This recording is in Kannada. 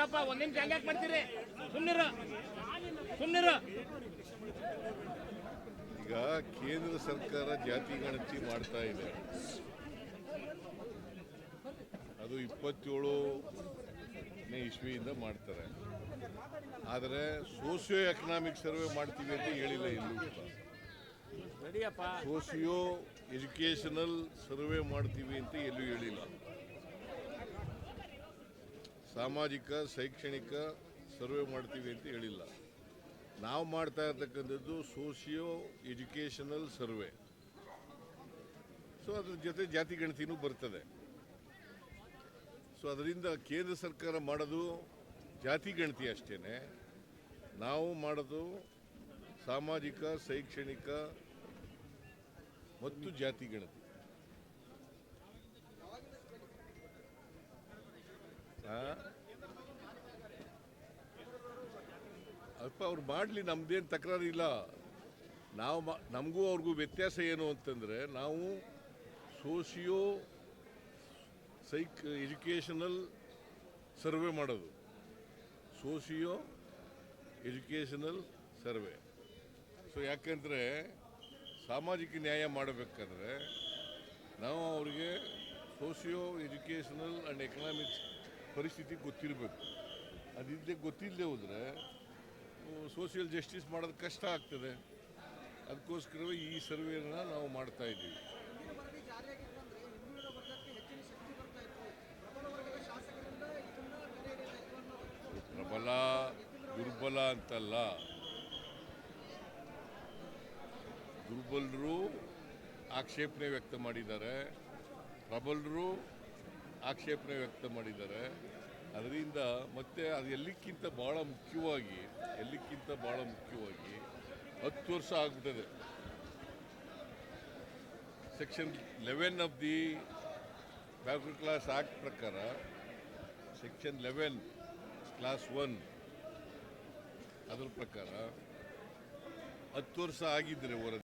ಸುಮ್ನಿರಪ್ಪ ಒಂದ್ ನಿಮಿಷ ಹಂಗ್ಯಾಕ್ ಮಾಡ್ತೀರಿ? ಸುಮ್ನಿರು ಸುಮ್ನಿರು. ಈಗ ಕೇಂದ್ರ ಸರ್ಕಾರ ಜಾತಿ ಗಣತಿ ಮಾಡ್ತಾ ಇದೆ. ಅದು ಇಪ್ಪತ್ತೇಳನೇ ಇಸ್ವಿಯಿಂದ ಮಾಡ್ತಾರೆ. ಆದರೆ ಸೋಸಿಯೋ ಎಕನಾಮಿಕ್ ಸರ್ವೆ ಮಾಡ್ತೀವಿ ಅಂತ ಹೇಳಿಲ್ಲ ಇಲ್ಲೂ socio educational socio educational survey ಮಾಡ್ತೀವಿ ಅಂತ ಎಲ್ಲೂ ಹೇಳಿಲ್ಲ. ಸಾಮಾಜಿಕ, ಶೈಕ್ಷಣಿಕ ಸರ್ವೆ ಮಾಡ್ತೀವಿ ಅಂತ ಹೇಳಿಲ್ಲ. ನಾವು ಮಾಡ್ತಾ ಇರ್ತಕ್ಕಂಥದ್ದು ಸೋಷಿಯೋ ಎಜುಕೇಷನಲ್ ಸರ್ವೆ. ಸೊ, ಅದ್ರ ಜೊತೆ ಜಾತಿ ಗಣತಿನೂ ಬರ್ತದೆ. ಸೊ, ಅದರಿಂದ ಕೇಂದ್ರ ಸರ್ಕಾರ ಮಾಡೋದು ಜಾತಿ ಗಣತಿ ಅಷ್ಟೇ ನಾವು ಮಾಡೋದು ಸಾಮಾಜಿಕ, ಶೈಕ್ಷಣಿಕ ಮತ್ತು ಜಾತಿ ಗಣತಿ. ಆ? ಅವ್ರು ಮಾಡಲಿ ತಕರಾರು ಇಲ್ಲ. ನಾವು ನಮಗೂ ಅವ್ರಿಗೂ ವ್ಯತ್ಯಾಸ ಏನು ಅಂತಂದರೆ, ನಾವು ಸೋಷಿಯೋ ಸೈಕ್, ಎಜುಕೇಷನಲ್ ಸರ್ವೆ ಮಾಡೋದು. Socio educational survey. ಸೊ, ಯಾಕಂದರೆ ಸಾಮಾಜಿಕ ನ್ಯಾಯ ಮಾಡಬೇಕಾದ್ರೆ ನಾವು ಅವರಿಗೆ ಸೋಷಿಯೋ ಎಜುಕೇಷನಲ್ ಆ್ಯಂಡ್ ಎಕನಾಮಿಕ್ಸ್ ಪರಿಸ್ಥಿತಿ ಗೊತ್ತಿರಬೇಕು. ಅದಿದ್ದೇ ಗೊತ್ತಿಲ್ಲದೆ ಹೋದರೆ ಸೋಷಿಯಲ್ ಜಸ್ಟಿಸ್ ಮಾಡೋದು ಕಷ್ಟ ಆಗ್ತದೆ. ಅದಕ್ಕೋಸ್ಕರವೇ ಈ ಸರ್ವೇನ ನಾವು ಮಾಡ್ತಾ ಇದ್ದೀವಿ. ಪ್ರಬಲ ದುರ್ಬಲ ಅಂತಲ್ಲ. ದುರ್ಬಲರು ಆಕ್ಷೇಪಣೆ ವ್ಯಕ್ತ ಮಾಡಿದ್ದಾರೆ. ಪ್ರಬಲರು ಆಕ್ಷೇಪಣೆ ವ್ಯಕ್ತ ಮಾಡಿದ್ದಾರೆ. ಅದರಿಂದ ಮತ್ತೆ ಅದು ಎಲ್ಲಿಕ್ಕಿಂತ ಭಾಳ ಮುಖ್ಯವಾಗಿ, ಎಲ್ಲಿಕ್ಕಿಂತ ಭಾಳ ಮುಖ್ಯವಾಗಿ ಹತ್ತು ವರ್ಷ ಆಗ್ಬಿಟ್ಟಿದೆ. Section eleven of the backward class act ಪ್ರಕಾರ ಸೆಕ್ಷನ್ ಲೆವೆನ್ ಕ್ಲಾಸ್ ಒನ್ ಅದರ ಪ್ರಕಾರ ಹತ್ತು ವರ್ಷ ಆಗಿದ್ದರೆ ವರದಿ